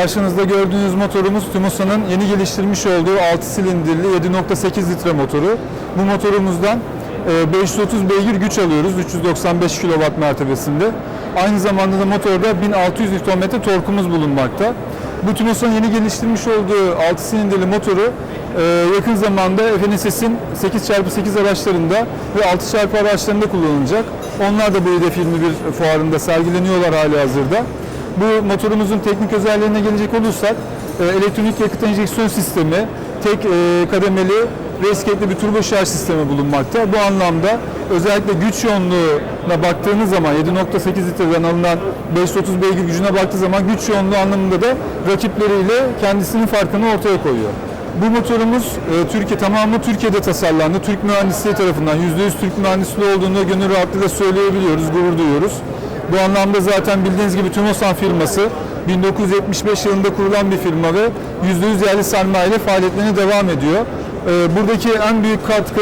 karşınızda gördüğünüz motorumuz Tümosa'nın yeni geliştirmiş olduğu 6 silindirli 7.8 litre motoru. Bu motorumuzdan e, 530 beygir güç alıyoruz 395 kW mertebesinde. Aynı zamanda da motorda 1600 Nm torkumuz bulunmakta. Bu Tümosa'nın yeni geliştirmiş olduğu 6 silindirli motoru e, yakın zamanda FNSS'in 8x8 araçlarında ve 6x araçlarında kullanılacak. Onlar da bu hedef 21 fuarında sergileniyorlar hali hazırda. Bu motorumuzun teknik özelliklerine gelecek olursak e, elektronik yakıt enjeksiyon sistemi, tek e, kademeli ve esketli bir turbo şarj sistemi bulunmakta. Bu anlamda özellikle güç yoğunluğuna baktığınız zaman 7.8 litreden alınan 530 beygir gücüne baktığı zaman güç yoğunluğu anlamında da rakipleriyle kendisinin farkını ortaya koyuyor. Bu motorumuz e, Türkiye tamamı Türkiye'de tasarlandı. Türk mühendisliği tarafından %100 Türk mühendisliği olduğunu gönül rahatlığıyla söyleyebiliyoruz, gurur duyuyoruz. Bu anlamda zaten bildiğiniz gibi Tümosan firması 1975 yılında kurulan bir firma ve %100 yerli sermaye ile faaliyetlerine devam ediyor. E, buradaki en büyük katkı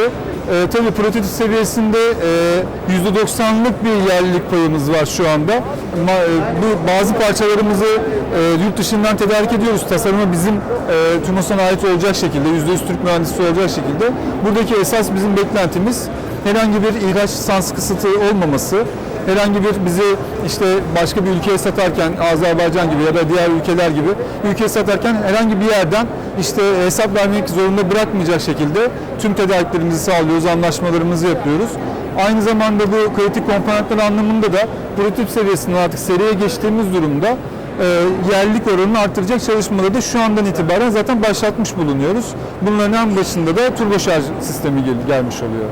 e, tabii prototip seviyesinde e, %90'lık bir yerlilik payımız var şu anda. Ama, e, bu bazı parçalarımızı e, yurt dışından tedarik ediyoruz. Tasarımı bizim e, TÜMOSAN'a ait olacak şekilde, %100 Türk mühendisi olacak şekilde. Buradaki esas bizim beklentimiz herhangi bir ihraç sans kısıtı olmaması, herhangi bir bizi işte başka bir ülkeye satarken Azerbaycan gibi ya da diğer ülkeler gibi ülkeye satarken herhangi bir yerden işte hesap vermek zorunda bırakmayacak şekilde tüm tedariklerimizi sağlıyoruz, anlaşmalarımızı yapıyoruz. Aynı zamanda bu kritik komponentler anlamında da prototip seviyesinden artık seriye geçtiğimiz durumda e, yerlilik oranını artıracak çalışmaları da şu andan itibaren zaten başlatmış bulunuyoruz. Bunların en başında da turbo şarj sistemi gel- gelmiş oluyor.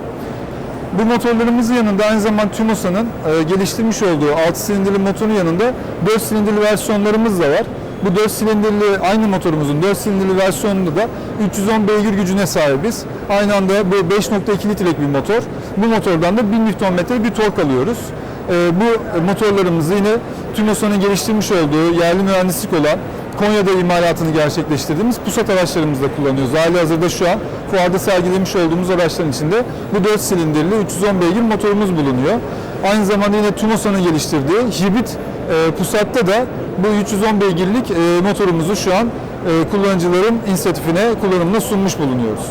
Bu motorlarımızın yanında aynı zamanda Tümosa'nın e, geliştirmiş olduğu 6 silindirli motorun yanında 4 silindirli versiyonlarımız da var. Bu 4 silindirli aynı motorumuzun 4 silindirli versiyonunda da 310 beygir gücüne sahibiz. Aynı anda bu 5.2 litrelik bir motor. Bu motordan da 1000 Nm bir tork alıyoruz. E, bu motorlarımızı yine Tümosa'nın geliştirmiş olduğu yerli mühendislik olan Konya'da imalatını gerçekleştirdiğimiz pusat araçlarımızda kullanıyoruz. Hali hazırda şu an fuarda sergilemiş olduğumuz araçların içinde bu 4 silindirli 310 beygir motorumuz bulunuyor. Aynı zamanda yine Tümosa'nın geliştirdiği hibrit e, pusatta da bu 310 beygirlik e, motorumuzu şu an e, kullanıcıların inisiyatifine kullanımına sunmuş bulunuyoruz.